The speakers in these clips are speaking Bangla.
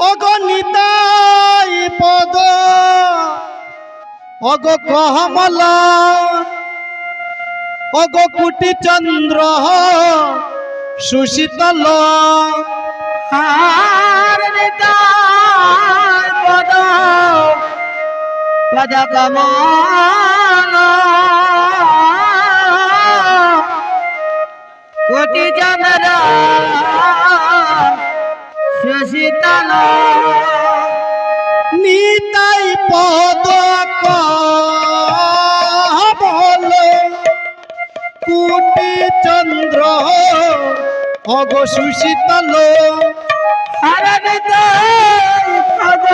অগণিতাই পদ। অগ কমল অগ কুটি চন্দ্র সুশীতল পদ। পদ কোটি চন্দ্র সুশীতল নিতাই পদ কমল কুটি চন্দ্র, অগ সুশীতল। আর নিতাই পদ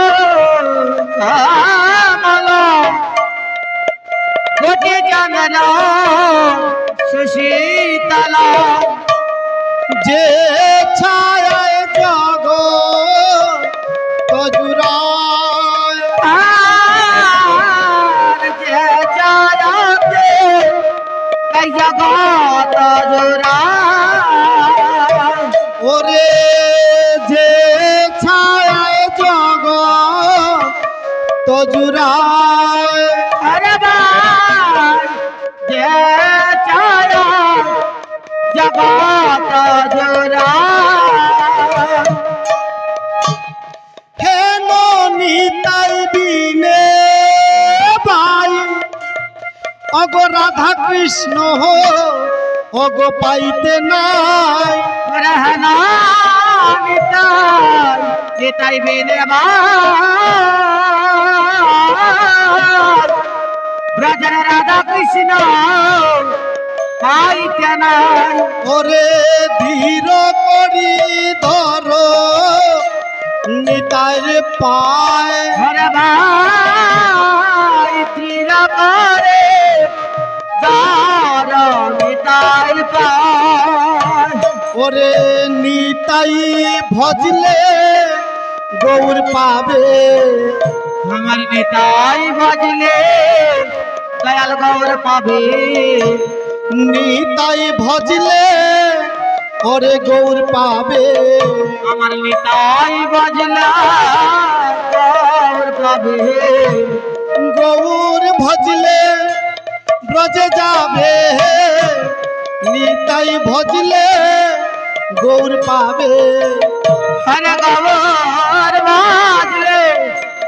কোটি চন্দ্র, সুশীতল। যে ছায় জগ তজুরায় ওরে যে ছায় জগ তজুরায় আরে যে চালা জগৎ জোড়া রাধা কৃষ্ণ অগ পাইতে নাই। নিতাই নিতাই রাধা কৃষ্ণ পাইতে নাই। ওরে ধীর করি ধর নিতাইর পায়। ভাই। ওরে নিতাই ভজলে গৌর পাবে। আমার নিতাই ভজলে দয়াল গৌর পাবে। নিতাই ভজলে ওরে গৌর পাবে। আমার নিতাই ভজলা গৌর পাবে। গৌর ভজলে ব্রজে যাবে। নিতাই ভজলে গৌর পাবে। হরে গৌর ভজলে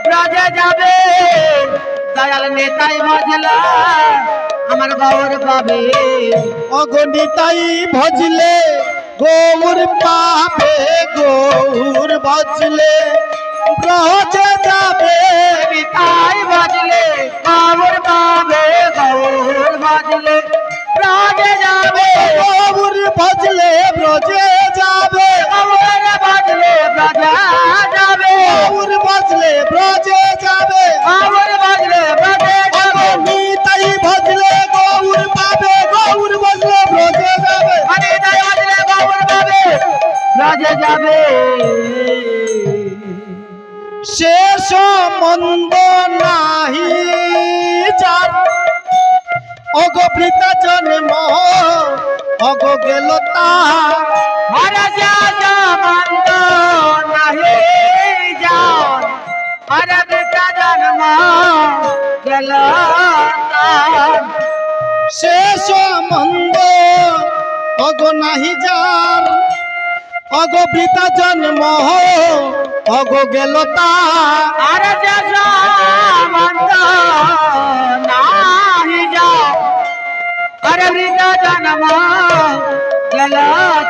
ব্রজে যাবে। দয়াল নিতাই ভজলে আমার গৌর পাবে। অগণিতাই ভজলে গৌর পাবে গৌর ভজলে ব্রজে যাবে। পাবে গৌর ব্রজে যাবে। গৌর ব্রজে যাবে। গৌর ভজলে ব্রজে যাবে। গৌর ভজলে ব্রজে যাবে। গৌর ভজলে ব্রজে যাবে। অগণিতাই ভজলে গৌর পাবে। গৌর ভজলে ব্রজে যাবে। তাই গৌর পাবে। ব্রজে যাবে। শেষ মন্দ নাহি যার। অগবৃতা জন্ম অগ গেল তাহার হরে যা মন্দ নাহি বিটা জন্ম গেল। শেষ মন্দ অগ নাহি যার। অগবৃতা জন্ম অগ গেল আরে জন্ম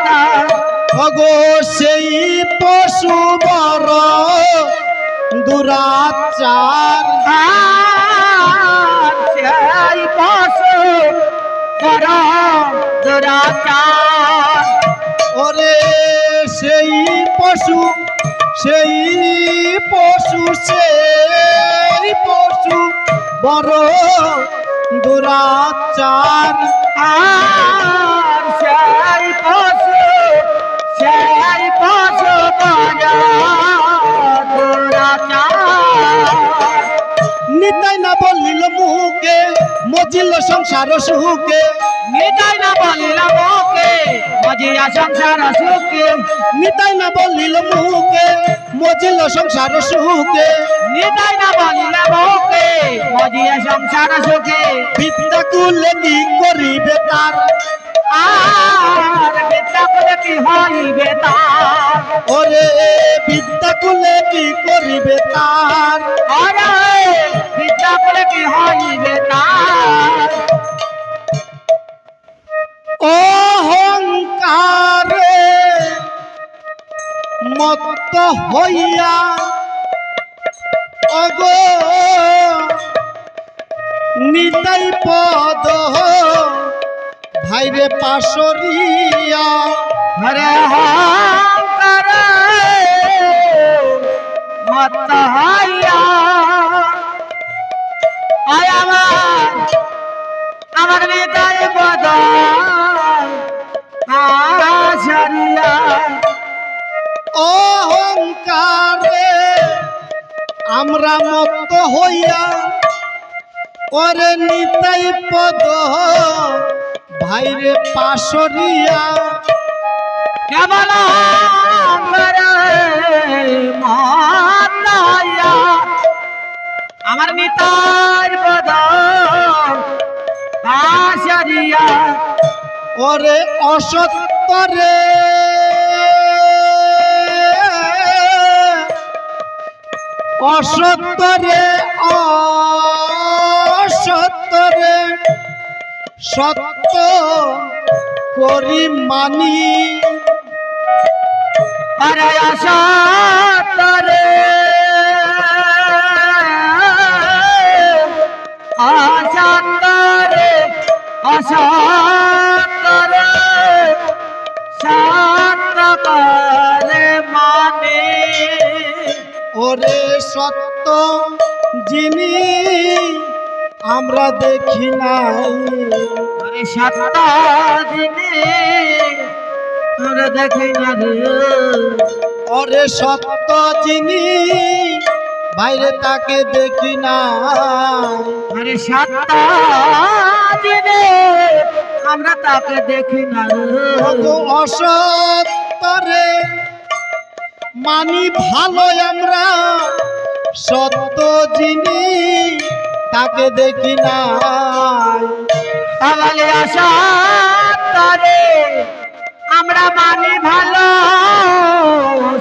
তার। অগো সেই পশু বর দুরাচার সেই পশু বড় দুরাচার ওরে সেই পশু সেই পশু সেই পশু বড় দুরাচার। সেই পশু সেই পশু বড় মজিল সংসার সুখে নিতাই না বলিল মুখে মজিয়া সংসার সুখে নিতাই না বলিল মুখে মজিল সংসার সুখে নিতাই না বলিলে বউকে মজিয়া সংসার সুখে। বিদ্যা কুলে কি করিবে তার? আর বিদ্যা করে কি হইবে তার? ওরে বিদ্যা কুলে কি করিবে তার? আরে কি হইবে অহংকারে মত্ত হইয়া অগো নিতাই পদ ভাইরে পাশরিয়া। হরে হংকার হইয়া ওরে নিতাই পদ। ভাইরে পাশরিয়া। কেমন করে আমার নিতার পদ আশরিয়া ওরে অসত্তরে অসত্তরে অসত্তরে সত্য করি মানি। আরে আশাতরে আশাতরে আশাতরে ওরে সত্য যিনি আমরা দেখি নাই। আরে সাত দিনে তোরা দেখি না রে ওরে সত্য যিনি বাইরে তাকে দেখি না আরে সাতটা দিনে আমরা তাকে দেখি না রে। অসত্তরে মানি ভালো আমরা। সত্য যিনি, তাকে দেখি না আশা তারে, আমরা মানি ভালো।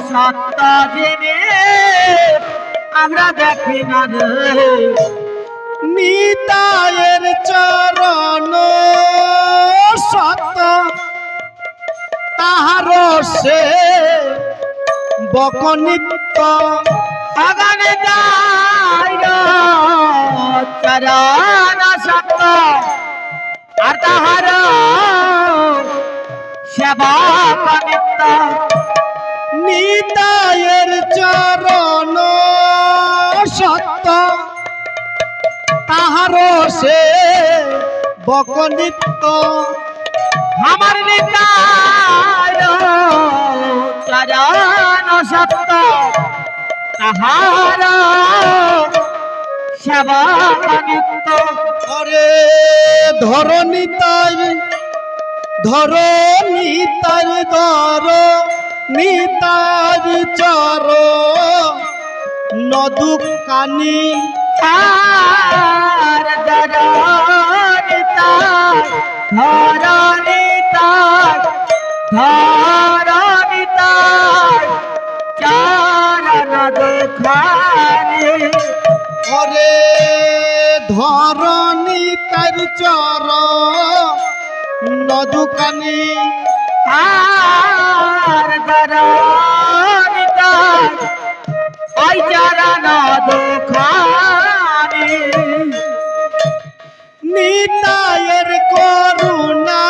সত্য জেনে আমরা দেখি না নিতায়ের চরণ সত্য তাহার সে বকনিত্য আগানে সত্য আর তাহার সেবা নিত্য নিতায়ের চরণ সত্য। তাহার সে বকনিত্য আমার নিতায় চরণ সত্য। তাহার সেবা নিত্য অরে ধর নিতাই ধর নিতাই ধর নিতাই চর। নদু কানি ধরণিতায় চরণ দুখানি অরে ধর নিতাই চর নদু কানি আর ধরণিতায় ওই নিতায়ের করুণা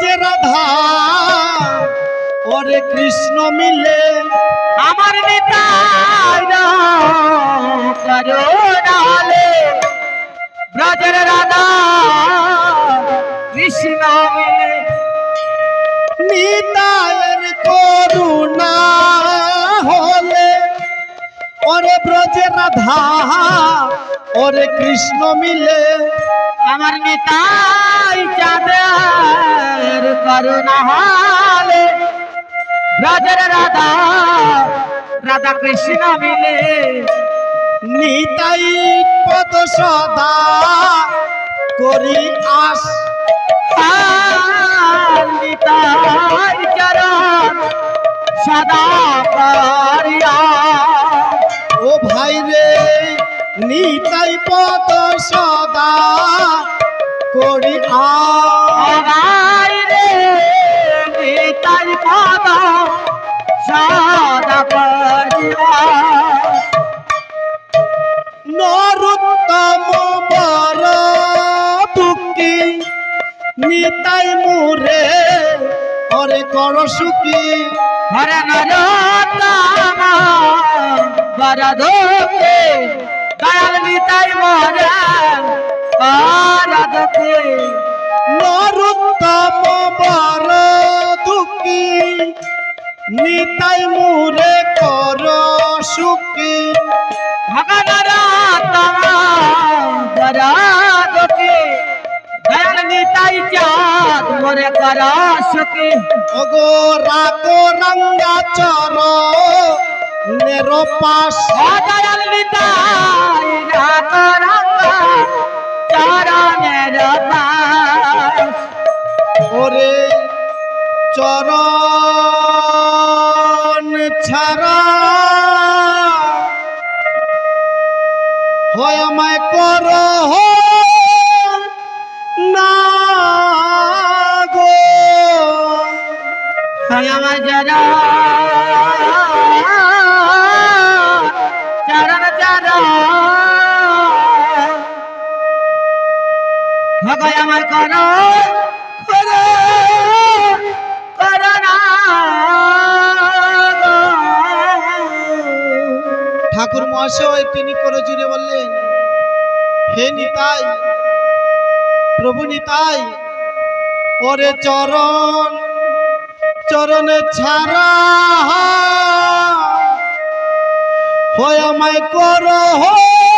ব্রজে রাধা ওরে কৃষ্ণ মিলে আমার নিতাই রাধা কৃষ্ণ মিলে নিতায়ের ওরে ব্রজে রাধা, ওরে কৃষ্ণ মিলে। আমার নিতাই চাঁদের করুণা হলে। ব্রজের রাধা রাধা কৃষ্ণ মিলে। নিতাই পদ সদা করি আস নিতাই চরণ সদা করিয়া নিতাই পদ সদা করি রে নিতাই পদ সদা করিয়া। নরোত্তম বর দুঃখী নিতাই মুরে অরে কর সুখী। হরে নরোত্তম বরদোকে দয়াল নিতাই মরে বরদোকে নরোত্তম বর দুঃখী নিতাই মুরে কর সুখী। মোরে কর সুখী। অগো রাগো রঙ্গা চর নেরো পাশ। দয়াল নিতাই রাত রঙ্গা চরণের পাশ ওরে চরণ ছাড়া হয় আমায় কর না গো। আমার জরা চরণ ভগয় আমার কর কর কর ঠাকুর মহাশয়, তিনি করে জুড়ে বললেন, হে নিতাই, প্রভু নিতাই, ওরে চরণ, চরণে ছাড়া হয় আমায় কর না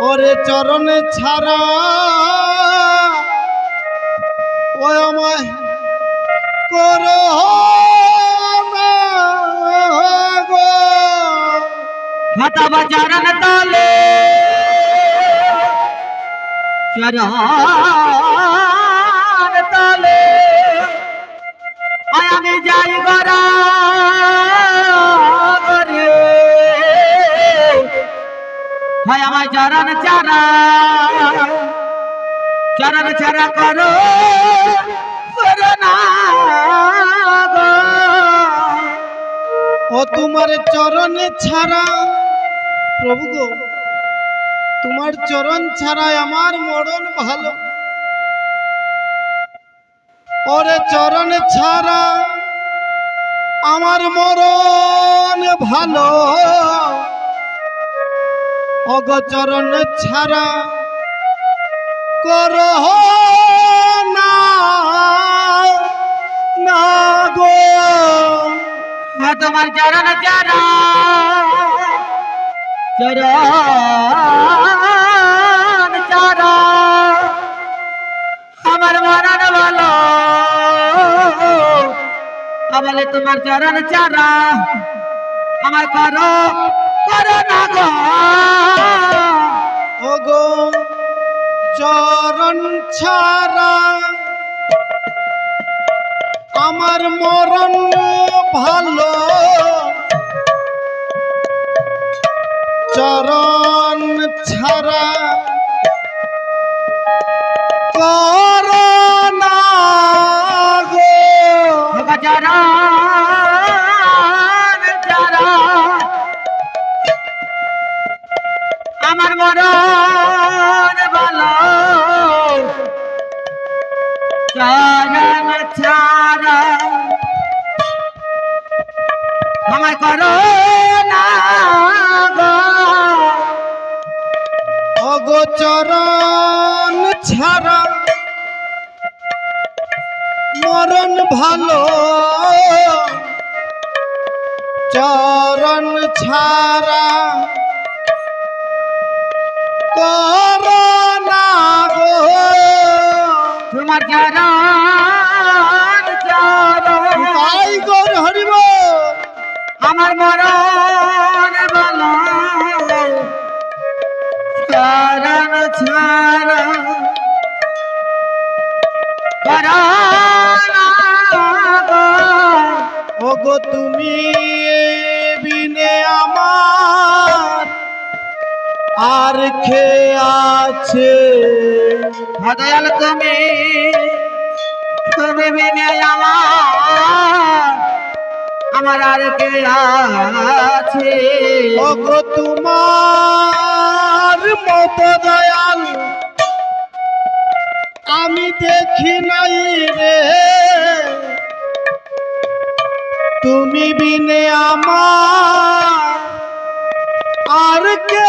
ওরে চরণ ছাড়া। ও আমায় কর মাতা তলে। চরণ তলে। আমি যাই গরা হয় আমার চরণ চারা। চরণ চারা করো। ও তোমার চরণে ছাড়া, প্রভু গো, তোমার চরণ ছাড়াই আমার মরণ ভালো। ওরে চরণ ছাড়া আমার মরণ ভালো। অগচরণ ছাড়া কর না গো। তোমার চরণ ছাড়া। চরণ আমার মরণ বলো। আমার তোমার চরণ ছাড়া। আমার করো করো না গো। ওগো চরণ ছাড়া আমার মরণ ভালো। চরণ ছাড়া করোনা গো। ভোগা চরণ মরণ ভালো চরণ ছাড়া আমায় করো না অগোচরণ ছাড়া। মরণ ভালো। চরণ ছাড়া। করোনা গো তোমার চরণ তাই গৌর হরিব আমার মরণ বলো চরণ ছাড়া। ওগো তুমি বিনে আমার আর খে আছে? ভদয়াল তুমি তুমি বিনে আমার আমার আর কে আছে? ওগো তোমার মত দয়াল আমি দেখি নাই রে। তুমি বিনে আমার আর কে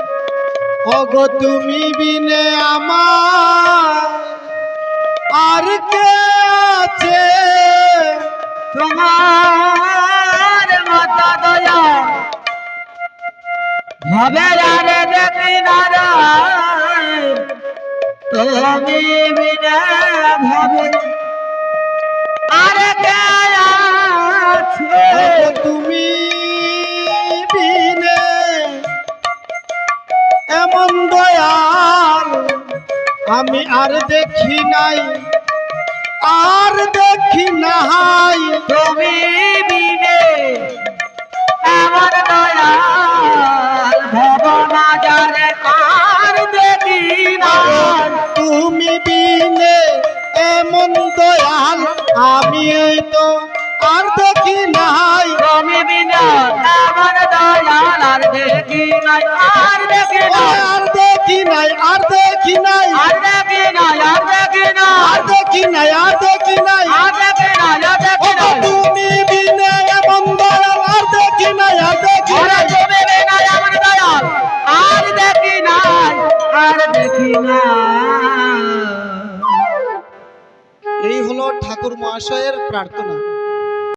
ওগো, তুমি বিনে আমার আর কে আছে? তোমার মত দয়া। ভাবে আরে দেখি নারায় তুমি বিনা ভাবে এমন দয়াল আমি আর দেখি নাই আর দেখি নাই। তুমি বিনে আমার দয়াল ভবনা দেখি না তুমি বিনে এমন দয়াল আমি তো আর দেখি নাই। তুমি বিনা আমার আর দেখি নাই আর দেখি নাই আর দেখি নাই আর দেখি নাই আর দেখি নাই আর দেখি নাই আর দেখি নাই আর দেখি নাই আর দেখি নাই আর দেখি নাই তুমি বিনে দয়াল আর দেখি নাই আর দেখি নাই তুমি বিনা আমার দয়াল আর দেখি নাই আর দেখি নাই এই হলো ঠাকুর মহাশয়ের প্রার্থনা